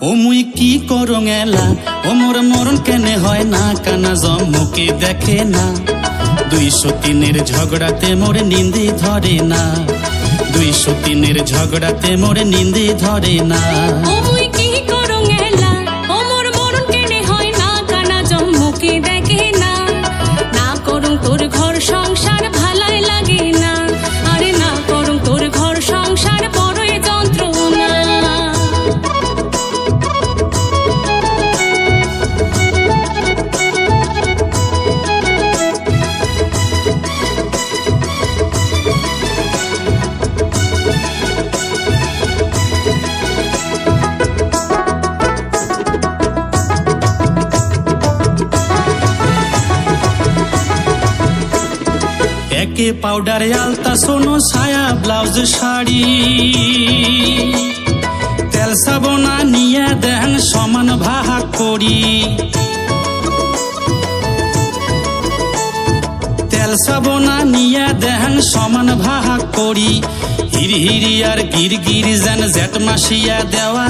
ও মুই কি করং এলা? ও মোর মরণ কেনে হয় না? কানা জম্মুকে দেখে না। দুইশো তিনের ঝগড়াতে মোর নিন্দি ধরে না। দুইশো তিনের ঝগড়াতে মোর নিন্দি ধরে না। একে পাউডার আলতা, সোনো ছায়া, ব্লাউজ, শাড়ি। তেল সাবনা নিয়ে দেন সমান ভাগ করি। তেল সাবনা নিয়ে দেন সমান ভাগ করি। হির হিরি আর গির গির যেন জেট মাসিয়া দেওয়া।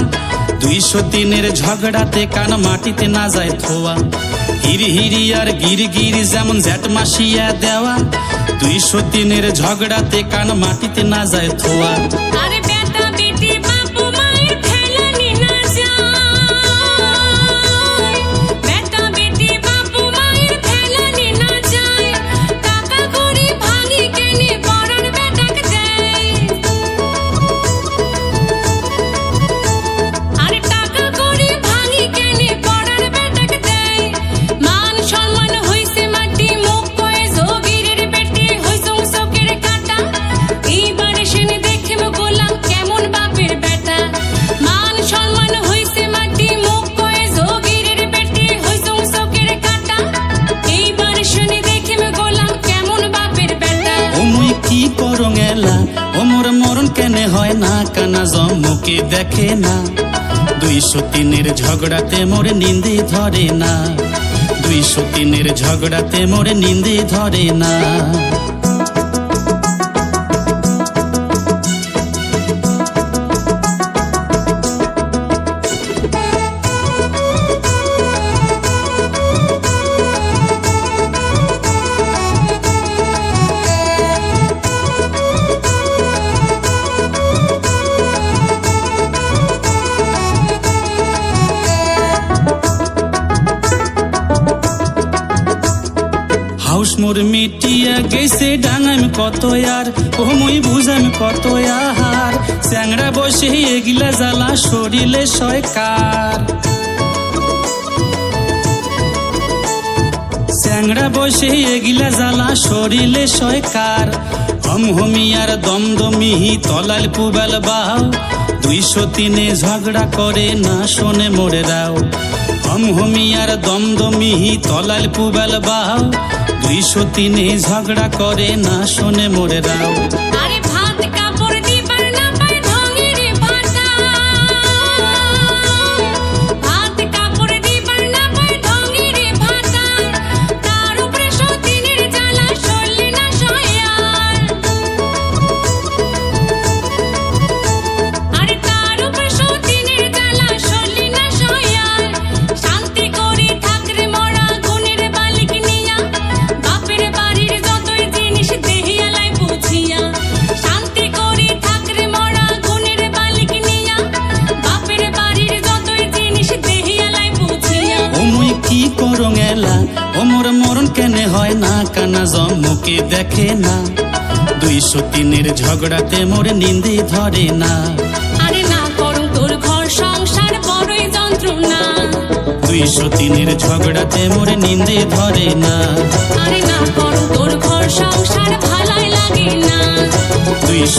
দুইশো তিনের ঝগড়াতে কান মাটিতে না যায় থোয়া হির হিরি আর গির গিরি যেমন জ্যাট মাসিয়া দেওয়া। দুইশো তিনের ঝগড়াতে কান মাটিতে না যায় থোয়া হয় না, কানা জম্মুকে দেখে না। দুইশো তিনের ঝগড়াতে মোর নিন্দে ধরে না। দুইশো তিনের ঝগড়াতে মোর নিন্দে ধরে না। মোর মিটিয়া গেছে ডাঙাম কত আর ও বুঝাম কত আহার? স্যাংরা বসে এগিলা জ্বালা শরীরে সয়কার স্যাংরা বসে এগিলা জ্বালা শরীরে সয়কার হম হমিয়ার দমদমিহি তলাল পুবাল বাহাও দুইশো তিনে ঝগড়া করে না শোনে মোরে রাও। হম হমিয়ার দমদমিহি তলাল পুবাল বাহ। দুইশো তিনে ঝগড়া করে না শোনে মোরে রাও কানা জম্মুকে দেখে না। দুইশো তিনের ঝগড়াতে মোর নিন্দে ধরে না। আরে না করুন তোর ঘর সংসার বড়ই যন্ত্রণা। দুইশো তিনের ঝগড়াতে মোর নিন্দে ধরে না। আরে না করো তোর ঘর সংসার ভালাই লাগে না। দুইশো